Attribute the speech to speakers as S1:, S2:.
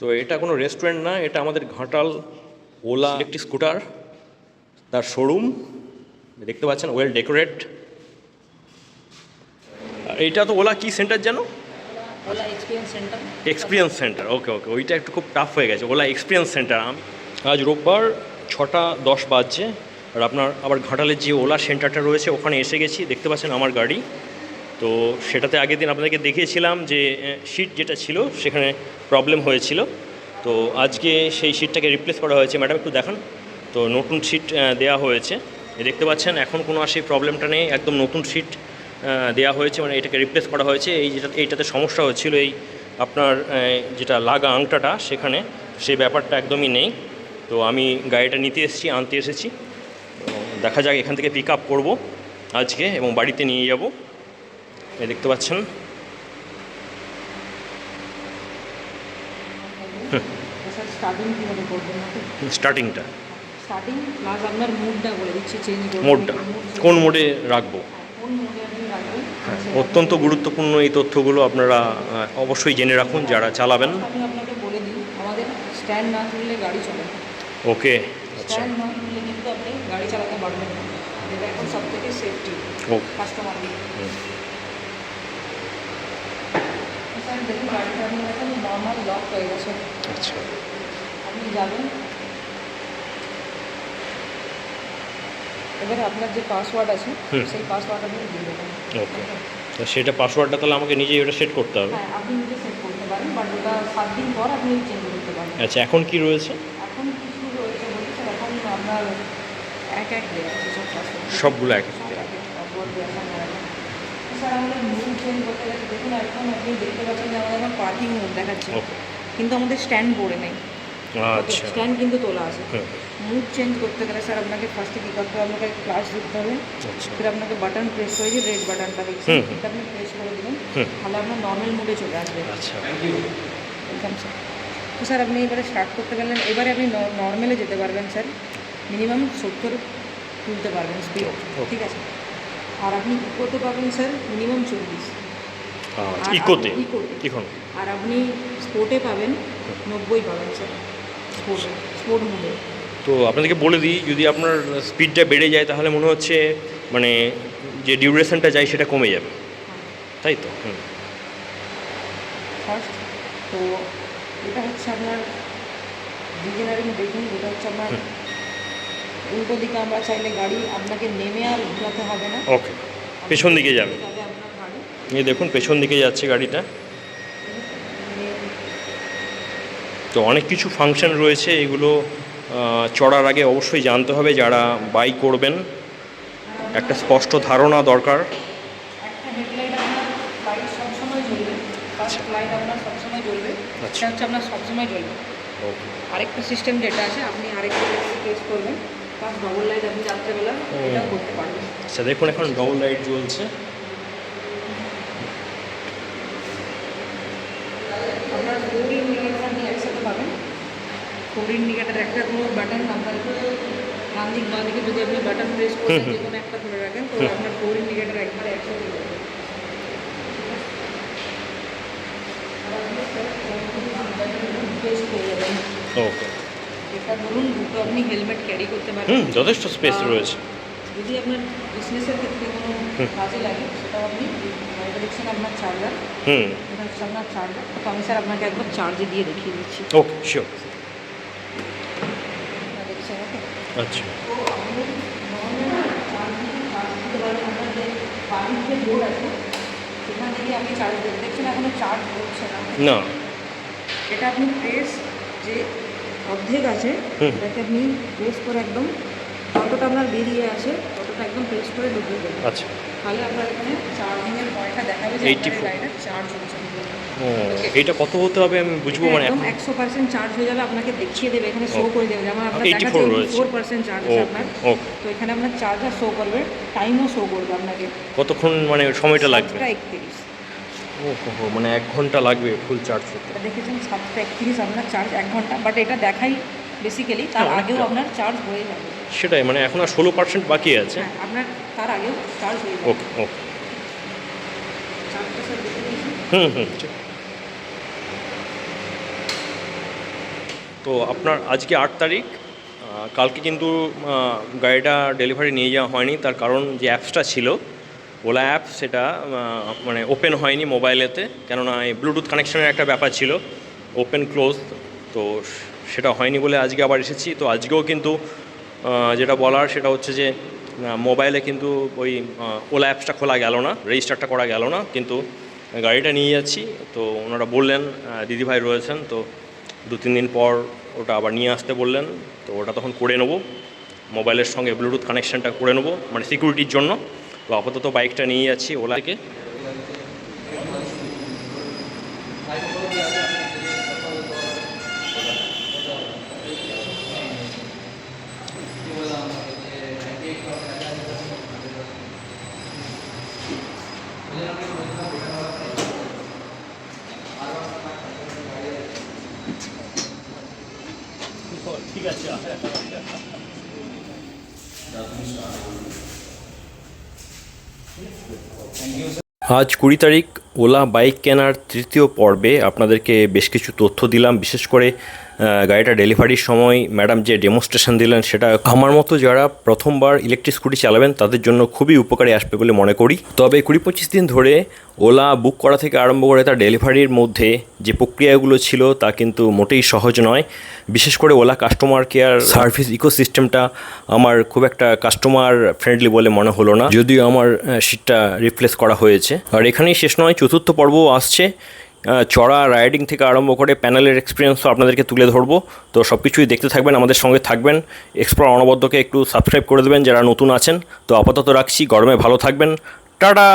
S1: তো এটা কোনো রেস্টুরেন্ট না এটা আমাদের ঘাটাল ওলা ইলেকট্রিক স্কুটার তার শোরুম দেখতে পাচ্ছেন ওয়েল ডেকোরেট এইটা তো ওলা কি সেন্টার জানো
S2: Ola experience centre
S1: experience centre okay okay ওইটা একটু খুব টাফ হয়ে গেছে ওলা এক্সপিরিয়েন্স সেন্টার আমি আজ রোববার ছটা দশ বাজছে আর আপনার আবার ঘাটালের যে ওলা সেন্টারটা রয়েছে ওখানে এসে গেছি দেখতে পাচ্ছেন আমার গাড়ি। তো সেটাতে আগের দিন আপনাদেরকে দেখিয়েছিলাম যে সিট যেটা ছিল সেখানে প্রবলেম হয়েছিল। তো আজকে সেই সিটটাকে রিপ্লেস করা হয়েছে। ম্যাডাম একটু দেখান। তো নতুন সিট দেওয়া হয়েছে। দেখতে পাচ্ছেন, এখন কোনো আর সেই প্রবলেমটা নেই। একদম নতুন সিট দেওয়া হয়েছে। মানে এটাকে রিপ্লেস করা হয়েছে। এই যেটা, এইটাতে সমস্যা হচ্ছিল এই আপনার যেটা লাগা আংটাটা সেখানে সেই ব্যাপারটা একদমই নেই। তো আমি গাড়িটা নিতে এসেছি, আনতে এসেছি। দেখা যাক, এখান থেকে পিক আপ করব আজকে এবং বাড়িতে নিয়ে যাব। এই দেখতে পাচ্ছেন? স্টার্টিংটা।
S2: স্টার্টিং প্লাস আপনার মুডটা। বলে দিচ্ছি চেঞ্জ করবেন
S1: মোডটা কোন মোডে রাখব? হ্যাঁ, অত্যন্ত গুরুত্বপূর্ণ এই তথ্যগুলো আপনারা অবশ্যই জেনে রাখুন যারা চালাবেন।
S2: আমি আপনাকে বলে দিই আমাদের স্ট্যান্ড না তুললে গাড়ি চলে
S1: ওকে আচ্ছা।
S2: স্ট্যান্ড না তুললে কিন্তু আপনি গাড়ি চালাতে পারবেন না। যেটা এখন সব সেফটি
S1: ও।
S2: এখন নর্মাল লক হয়ে গেছে।
S1: আচ্ছা।
S2: আপনি যাবেন। এবারে আপনার যে পাসওয়ার্ড আছে। সেই পাসওয়ার্ড আপনি দিয়ে দেবেন।
S1: ওকে। তো সেটা পাসওয়ার্ডটা তাহলে আমাকে নিজেই ওটা সেট করতে হবে?
S2: হ্যাঁ আপনি নিজে সেট করতে পারেন বাট ওটা সাত দিন পর আপনি চেঞ্জ করতে পারবেন
S1: আচ্ছা এখন কি রয়েছে?
S2: এখন কিছু রয়েছে বলতে এখন আপনার এক এক দেওয়া আছে সব পাসওয়ার্ড
S1: সবগুলো এক
S2: দেওয়া আছে আমার এখন। তো স্যার আমাদের মুড চেঞ্জ করতে গেছে দেখুন এখন আপনি দেখতে পাচ্ছেন যে আমাদের এখন পার্কিং মোড দেখাচ্ছে। কিন্তু আমাদের স্ট্যান্ড পড়ে নেই।
S1: আচ্ছা।
S2: স্ট্যান্ড কিন্তু তোলা আছে। মুড চেঞ্জ করতে গেলে স্যার আপনাকে ফার্স্টে কী করতে হবে? আপনাকে ক্লাস দিতে হবে।
S1: আচ্ছা।
S2: ফির আপনাকে বাটন প্রেস করে যে রেড বাটনটা
S1: হুম।
S2: এটা আপনি প্রেস করে দেবেন। তাহলে আপনার নর্মাল মুডে চলে আসবে।
S1: আচ্ছা।
S2: স্যার তো স্যার আপনি এবারে স্টার্ট করতে পারলেন এবারে আপনি নর্মালে যেতে পারবেন স্যার মিনিমাম সত্তর তুলতে পারবেন স্পিড ঠিক আছে? আর আপনি ইকোতে পাবেন স্যার মিনিমাম চল্লিশ।
S1: আচ্ছা ইকোতে?
S2: ইকোতে। আর আপনি স্পোর্টে পাবেন নব্বই পাবেন স্যার স্পোর্টে স্পোর্ট মোডে
S1: তো আপনাদেরকে বলে দিই যদি আপনার স্পিডটা বেড়ে যায় তাহলে মনে হচ্ছে মানে যে ডিউরেশনটা যায় সেটা কমে যাবে। তাই তো? হুম।
S2: ফার্স্ট তো এটা হচ্ছে আপনার ডিজেনারিং ব্রেকিং এটা হচ্ছে আপনার। উল্টো দিকে আমরা চাইলে গাড়ি আপনাকে নেমে আর ঘোরাতে হবে না।
S1: ওকে পেছন দিকে যাবে। এই দেখুন পেছন দিকে যাচ্ছে গাড়িটা। তো অনেক কিছু ফাংশন রয়েছে এগুলো চড়ার আগে অবশ্যই জানতে হবে যারা বাইক করবেন। একটা স্পষ্ট ধারণা দরকার। আচ্ছা। ওকে
S2: আরেকটা সিস্টেম যেটা আছে আপনি আরেকটা প্রেস করবেন। প্লাস ডবল লাইট আপনি রাত্রেবেলা করতে পারবেন।
S1: আচ্ছা দেখুন এখন ডবল লাইট জ্বলছে।
S2: আপনার ফোর ইন্ডিকেটার আপনি একসাথে পাবেন। ফোর ইন্ডিকেটার একটা কোনো বাটন আপনার ডান দিক বাঁ দিকে যদি আপনি বাটন প্রেস করেন। যে কোনো একটা ধরে রাখেন তো আপনার ফোর ইন্ডিকেটার একবারে একসাথে
S1: ওকে
S2: এটা ধরুন দুটো আপনি হেলমেট ক্যারি করতে পারেন।
S1: হুম যথেষ্ট স্পেস রয়েছে।
S2: যদি আপনার বিজনেসের ক্ষেত্রে কোনো কাজে লাগে সেটাও আপনি দেখছেন আপনার চার্জার
S1: হুম।
S2: এটা হচ্ছে আপনার চার্জার তো আমি স্যার আপনাকে একবার চার্জে দিয়ে দেখিয়ে দিচ্ছি।
S1: ওকে শিওর
S2: দেখছেন ওকে
S1: আচ্ছা
S2: তো চার্জ দিতে পারবেন আপনার যে বাড়ির যে বোর্ড আছে সেখান থেকে আপনি চার্জ দেবেন দেখছেন এখনও চার্জ হচ্ছে না।
S1: না।
S2: এটা আপনি প্রেস যে অর্ধেক আছে। এটাকে আপনি প্রেস করে একদম যতটা আপনার বেরিয়ে আছে ততটা একদম প্রেস করে ঢুকে দেবেন
S1: আচ্ছা।
S2: তাহলে আপনার এখানে চার্জিংয়ের পয়েন্টটা দেখাবে যে আপনার চার্জ হচ্ছে।
S1: এটা কত হতে হবে আমি বুঝব মানে
S2: একদম 100% চার্জ হয়ে যাবে আপনাকে দেখিয়ে দেবে এখানে শো করে দেবে যেমন আপনার
S1: দেখা
S2: যাচ্ছে 4% চার্জ আছে আপনার। তো এখানে আপনার চার্জার শো করবে টাইমও শো করবে আপনাকে।
S1: কতক্ষণ মানে সময়টা লাগবে? 31 ওহো মানে এক ঘণ্টা লাগবে ফুল চার্জ
S2: হতে দেখেছেন সাতটা একত্রিশ আপনার চার্জ এক ঘণ্টা বাট এটা দেখাই বেসিক্যালি তার আগেও আপনার চার্জ হয়ে যাবে।
S1: সেটাই মানে এখন আর ষোলো পার্সেন্ট বাকি আছে।
S2: হ্যাঁ, আপনার তার আগেও চার্জ হয়ে যাবে।
S1: ওকে ওকে। হুম হুম তো আপনার আজকে আট তারিখ কালকে কিন্তু গাড়িটা ডেলিভারি নিয়ে যাওয়া হয়নি তার কারণ যে অ্যাপসটা ছিল ওলা অ্যাপ সেটা মানে ওপেন হয়নি মোবাইলেতে, কেননা এই ব্লুটুথ কানেকশনের একটা ব্যাপার ছিল, ওপেন ক্লোজ, তো সেটা হয়নি বলে আজকে আবার এসেছি। তো আজকেও কিন্তু যেটা বলার সেটা হচ্ছে যে মোবাইলে কিন্তু ওই ওলা অ্যাপসটা খোলা গেল না, রেজিস্টারটা করা গেল না, কিন্তু গাড়িটা নিয়ে যাচ্ছি। তো ওনারা বললেন দিদিভাই রয়েছেন, তো দু তিন দিন পর ওটা আবার নিয়ে আসতে বললেন, তো ওটা তখন করে নেব, মোবাইলের সঙ্গে ব্লুটুথ কানেকশানটা করে নেব মানে সিকিউরিটির জন্য। তো আপাতত বাইকটা নিয়ে যাচ্ছি ওলা থেকে। ঠিক আছে আজ কুড়ি তারিখ, ওলা বাইক কেনার তৃতীয় পর্বে আপনাদেরকে বেশ কিছু তথ্য দিলাম। বিশেষ করে গাড়িটা ডেলিভারির সময় ম্যাডাম যে ডেমনস্ট্রেশন দিলেন সেটা আমার মতো যারা প্রথমবার ইলেকট্রিক স্কুটি চালাবেন, তাদের জন্য খুবই উপকারে আসবে বলে মনে করি। তবে কুড়ি পঁচিশ দিন ধরে ওলা বুক করা থেকে আরম্ভ করে তার ডেলিভারির মধ্যে যে প্রক্রিয়াগুলো ছিল, তা কিন্তু মোটেই সহজ নয়। বিশেষ করে ওলা কাস্টমার কেয়ার সার্ভিস ইকোসিস্টেমটা আমার খুব একটা কাস্টমার ফ্রেন্ডলি বলে মনে হলো না। যদিও আমার সিটটা রিপ্লেস করা হয়েছে। আর এখানেই শেষ নয়, চতুর্থ পর্বও আসছে। চড়া রাইডিং থেকে আরম্ভ করে প্যানেলের এক্সপিরিয়েন্সও আপনাদেরকে তুলে ধরবো। তো সব কিছুই দেখতে থাকবেন, আমাদের সঙ্গে থাকবেন। এক্সপ্লোর অনবদ্যকে একটু সাবস্ক্রাইব করে দেবেন যারা নতুন আছেন। তো আপাতত রাখছি, গরমে ভালো থাকবেন। টাটা!